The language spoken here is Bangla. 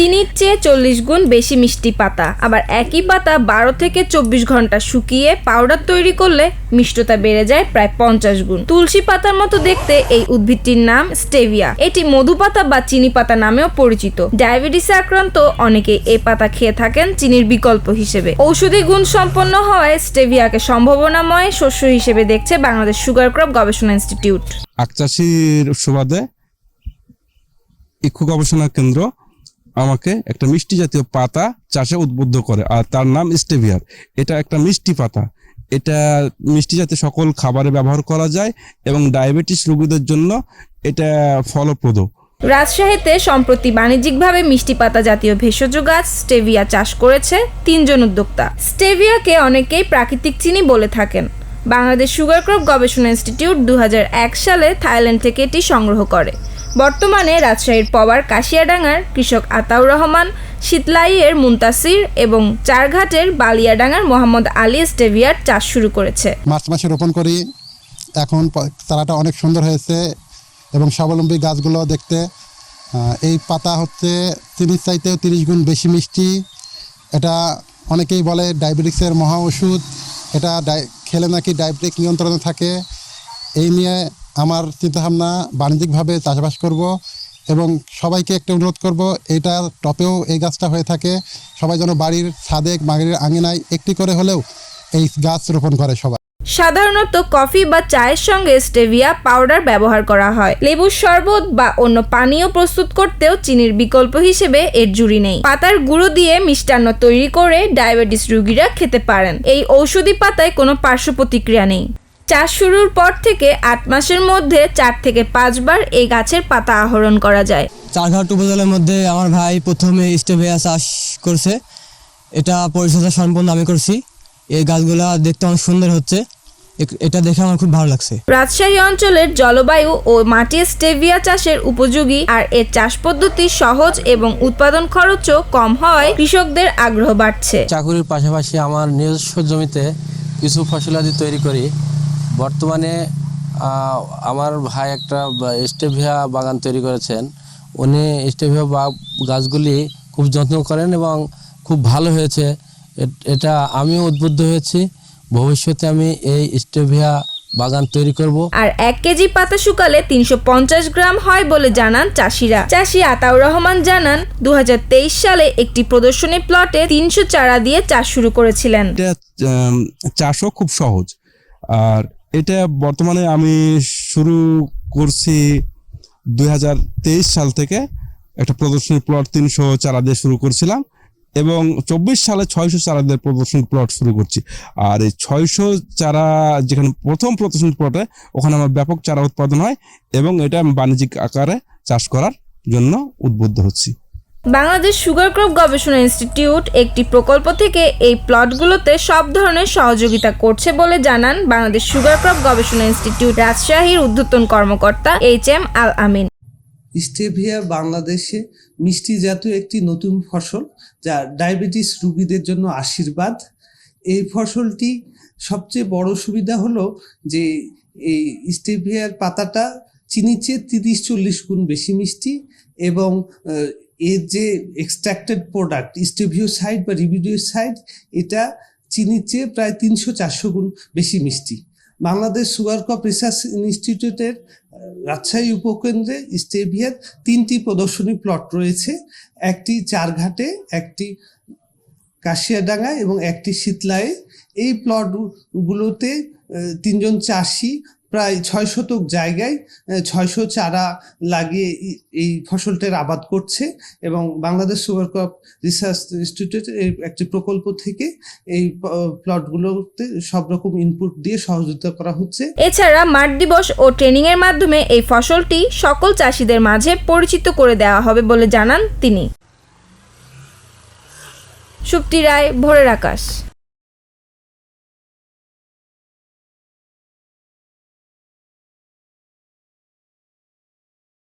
চিনির চেয়ে চল্লিশ গুণ বেশি মিষ্টি পাতা। আবার একই পাতা বারো থেকে চব্বিশ ঘণ্টা শুকিয়ে পাউডার তৈরি করলে মিষ্টতা বেড়ে যায় প্রায় পঞ্চাশ গুণ। তুলসী পাতার মতো দেখতে এই উদ্ভিদটির নাম স্টেভিয়া। এটি মধু পাতা বা চিনি পাতা নামেও পরিচিত। ডায়াবেটিসে আক্রান্ত অনেকে এ পাতা খেয়ে থাকেন চিনির বিকল্প হিসেবে। ঔষধি গুণ সম্পন্ন হওয়ায় স্টেভিয়াকে সম্ভাবনাময় শস্য হিসেবে দেখছে বাংলাদেশ সুগার ক্রপ গবেষণা ইনস্টিটিউট। আখ চাষির সুবাদে ইক্ষু গবেষণা কেন্দ্র আমাকে একটা মিষ্টি জাতীয় পাতা চাষে উদ্বুদ্ধ করে, আর তার নাম স্টেভিয়ার। এটা একটা মিষ্টি পাতা। এটা মিষ্টি জাতীয় সকল খাবারে ব্যবহার করা যায় এবং ডায়াবেটিস রোগীদের জন্য এটা ফলপ্রদ। রাজশাহীতে সম্প্রতি বাণিজ্যিকভাবে মিষ্টি পাতা জাতীয় ভেষজ গাছ স্টেভিয়া চাষ করেছে তিনজন উদ্যোক্তা। স্টেভিয়াকে অনেকেই প্রাকৃতিক চিনি বলে থাকেন। বাংলাদেশ সুগার ক্রপ গবেষণা ইনস্টিটিউট দু হাজার এক সালে থাইল্যান্ড থেকে এটি সংগ্রহ করে। বর্তমানে রাজশাহীর পবার কাশিয়াডাঙ্গার কৃষক আতাউর রহমান, শীতলাইয়ের মুন্তাসির এবং চারঘাটের বালিয়াডাঙ্গার মোহাম্মদ আলী স্টেভিয়ার চাষ শুরু করেছে। মার্চ মাসে রোপণ করি। এখন চারাটা অনেক সুন্দর হয়েছে এবং স্বাবলম্বী গাছগুলো দেখতে এই পাতা হচ্ছে তিরিশ চাইতেও তিরিশ গুণ বেশি মিষ্টি। এটা অনেকেই বলে ডায়াবেটিক্সের মহা ওষুধ। এটা খেলে নাকি ডায়াবেটিক নিয়ন্ত্রণে থাকে। এই নিয়ে আমার চিন্তাভাবনা বাণিজ্যিকভাবে চাষবাস করব এবং সবাইকে একটা অনুরোধ করব এইটার টপেও এই গাছটা হয়ে থাকে। সবাই যেন বাড়ির ছাদে বাড়ির আঙিনায় একটি করে হলেও এই গাছ রোপণ করে সবাই। সাধারণত কফি বা চায়ের সঙ্গে স্টেভিয়া পাউডার ব্যবহার করা হয়। লেবুর শরবত বা অন্য পানীয় প্রস্তুত করতেও চিনির বিকল্প হিসেবে এর জুড়ি নেই। পাতার গুঁড়ো দিয়ে মিষ্টান্ন তৈরি করে ডায়াবেটিস রোগীরা খেতে পারেন। এই ঔষধি পাতায় কোনো পার্শ্ব প্রতিক্রিয়া নেই। চাষ শুরুর পর থেকে আট মাসের মধ্যে চার থেকে পাঁচবার এই গাছের পাতা আহরণ করা যায়। চারঘাট উপজেলার মধ্যে আমার ভাই প্রথমে স্টেভিয়া চাষ করছে। এটা পরিচর্যা সম্পন্ন আমি করছি। এই গাছগুলা দেখতে অনেক সুন্দর হচ্ছে। এটা দেখে আমার খুব ভালো লাগছে। রাজশাহী অঞ্চলের জলবায়ু ও মাটি স্টেভিয়া চাষের উপযোগী আর এর চাষ পদ্ধতি সহজ এবং উৎপাদন খরচও কম হওয়ায় কৃষকদের আগ্রহ বাড়ছে। চাকুরির পাশাপাশি আমার নিজস্ব জমিতে কিছু ফসলাদি তৈরি করি। বর্তমানে আমার ভাই একটা স্টেভিয়া বাগান তৈরি করেছেন। উনি স্টেভিয়া বা- গাছগুলি খুব যত্ন করেন এবং খুব ভালো হয়েছে। এটা আমিও উদ্বুদ্ধ হয়েছি। ভবিষ্যতে আমি এই স্টেভিয়া বাগান তৈরি করব। আর এক কেজি পাতা শুকালে তিনশো পঞ্চাশ গ্রাম হয় বলে জানান চাষিরা। চাষি আতাউর রহমান জানান দু হাজার তেইশ সালে একটি প্রদর্শনী প্লটে তিনশো চারা দিয়ে চাষ শুরু করেছিলেন। চাষও খুব সহজ। আর এটা বর্তমানে আমি শুরু করছি দুই হাজার তেইশ সাল থেকে একটা প্রদর্শনী প্লট তিনশো চারা দিয়ে শুরু করছিলাম এবং চব্বিশ সালে ছয়শো চারা দিয়ে প্রদর্শনী প্লট শুরু করছি। আর এই ছয়শো চারা যেখানে প্রথম প্রদর্শনী প্লটে ওখানে আমার ব্যাপক চারা উৎপাদন হয় এবং এটা আমি বাণিজ্যিক আকারে চাষ করার জন্য উদ্বুদ্ধ হচ্ছি। বাংলাদেশ সুগার ক্রপ গবেষণা ইনস্টিটিউট একটি প্রকল্প থেকে এই প্লটগুলোতে সব ধরনের সহযোগিতা করছে বলে জানান বাংলাদেশ সুগার ক্রপ গবেষণা ইনস্টিটিউট রাজশাহীর ঊর্ধ্বতন কর্মকর্তা H M Al Amin. Stevia বাংলাদেশে মিষ্টি জাতীয় একটি নতুন ফসল, যা ডায়াবেটিস রোগীদের জন্য আশীর্বাদ। এই ফসলটি সবচেয়ে বড় সুবিধা হলো যে এই স্টেভিয়ার পাতাটা চিনির চেয়ে তিরিশ চল্লিশ গুণ বেশি মিষ্টি এবং এর যে এক্সট্রাক্টেড প্রোডাক্ট স্টেভিওসাইড বা রিবিডিওসাইড এটা চিনির চেয়ে প্রায় তিনশো চারশো গুণ বেশি মিষ্টি। বাংলাদেশ সুগার কপ রিসার্চ ইনস্টিটিউটের রাজশাহী উপকেন্দ্রে স্টেভিয়ার তিনটি প্রদর্শনী প্লট রয়েছে। একটি চারঘাটে, একটি কাশিয়াডাঙ্গা এবং একটি শীতলায়। এই প্লটগুলোতে তিনজন চাষি প্রায় ছয় শতক জায়গায় ছয়শো চারা লাগিয়ে এই ফসলটার আবাদ করছে এবং বাংলাদেশ সুগার ক্রপ রিসার্চ ইনস্টিটিউটের একটি প্রকল্প থেকে এই প্লটগুলোতে সব রকম ইনপুট দিয়ে সহযোগিতা করা হচ্ছে। এছাড়া মাঠ দিবস ও ট্রেনিং এর মাধ্যমে এই ফসলটি সকল চাষিদের মাঝে পরিচিত করে দেওয়া হবে বলে জানান তিনি। সুপ্তি রায়, ভোরের আকাশ।